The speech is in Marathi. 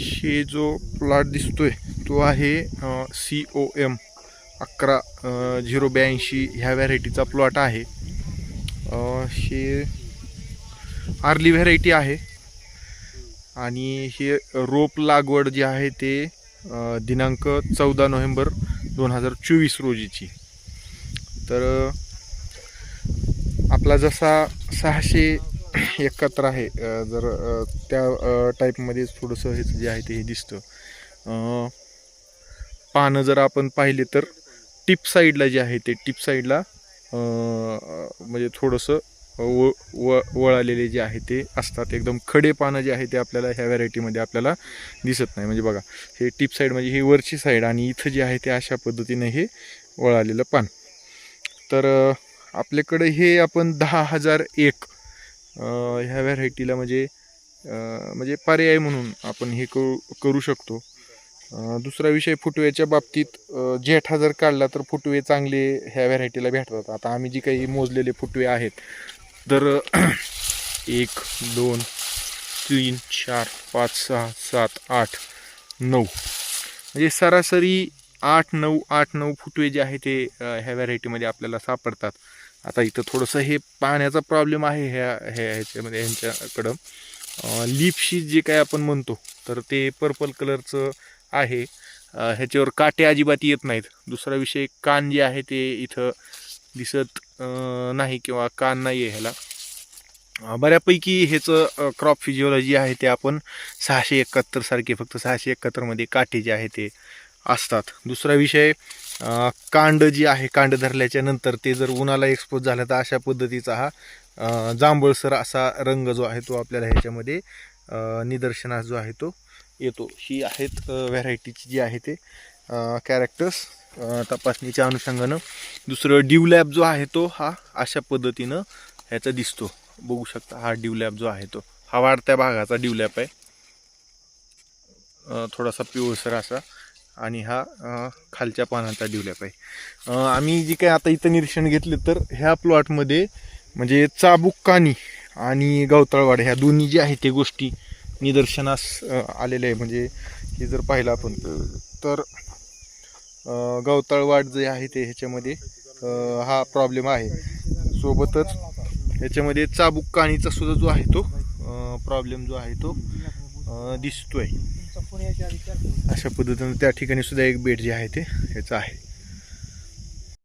हे जो प्लॉट दिसतोय तो आहे सी ओ एम अकरा झिरो ब्याऐंशी ह्या व्हॅरायटीचा प्लॉट आहे. हे आर्ली व्हॅरायटी आहे. आणि हे रोप लागवड जी आहे ते दिनांक चौदा नोव्हेंबर दोन हजार चोवीस रोजीची. तर आपला जसा सहाशे एकत्र आहे. जर त्या टाईपमध्ये थोडंसं हे जे आहे ते हे दिसतं. पानं जर आपण पाहिले तर टिप साईडला जे आहे ते टिप साईडला म्हणजे थोडंसं व व वळालेले जे आहे ते असतात. एकदम खडे पानं जे आहे ते आपल्याला ह्या व्हॅरायटीमध्ये आपल्याला दिसत नाही. म्हणजे बघा हे टिप साईड म्हणजे ही वरची साईड आणि इथं जे आहे ते अशा पद्धतीने हे वळालेलं पान. तर आपल्याकडे हे आपण दहा हजार एक ह्या व्हॅरायटीला म्हणजे म्हणजे पर्याय म्हणून आपण हे करू करू शकतो. दुसरा विषय फुटवेच्या बाबतीत जेठा जर काढला तर फुटवे चांगले ह्या व्हरायटीला भेटतात. आता आम्ही जी काही मोजलेले फुटवे आहेत तर एक दोन तीन चार पाच सहा सात आठ नऊ. म्हणजे सरासरी आठ नऊ आठ नऊ फुटवे जे आहे ते ह्या व्हॅरायटीमध्ये आपल्याला सापडतात. आता इथं थोडंसं हे पाण्याचा प्रॉब्लेम आहे ह्या ह्या ह्याच्यामध्ये ह्यांच्याकडं. लिपशी जे काय आपण म्हणतो तर ते पर्पल कलरचं आहे. ह्याच्यावर काटे अजिबात येत नाहीत. दुसरा विषय कान जे आहे ते इथं दिसत नाही किंवा कान नाही आहे ह्याला बऱ्यापैकी ह्याचं क्रॉप फिजिओलॉजी आहे ते आपण सहाशे एकाहत्तर सारखे फक्त सहाशे एकाहत्तरमध्ये काटे जे आहे ते असतात. दुसरा विषय कांड जी आहे कांड धरल्याच्या नंतर ते जर उन्हाला एक्सपोज झालं तर अशा पद्धतीचा हा जांभळसर असा रंग जो आहे तो आपल्याला ह्याच्यामध्ये निदर्शनास जो आहे तो येतो. ही आहेत व्हॅरायटीची जी आहे ते कॅरेक्टर्स तपासणीच्या अनुषंगानं. दुसरं ड्यूलॅब जो आहे तो हा अशा पद्धतीनं ह्याचा दिसतो. बघू शकता हा ड्यूलॅब जो आहे तो. हा वाढत्या भागाचा ड्यूलॅप आहे. थोडासा पिवळसर असा. आणि हा खालच्या पानाचा ड्यूलॅप आहे. आम्ही जी काय आता इथं निरीक्षण घेतले तर ह्या प्लॉटमध्ये म्हणजे चाबूक कानी आणि गवताळवाड ह्या दोन्ही जे आहे ते गोष्टी निदर्शनास आलेल्या आलेले आहे. म्हणजे हे जर पाहिलं आपण तर गवताळवाड जे आहे ते ह्याच्यामध्ये हा प्रॉब्लेम आहे. सोबतच ह्याच्यामध्ये चाबूक काणीचा सुद्धा जो आहे तो प्रॉब्लेम जो आहे तो दिसतोय. अशा पद्धतीनं त्या ठिकाणी सुद्धा एक बेड जे आहे ते याचं आहे.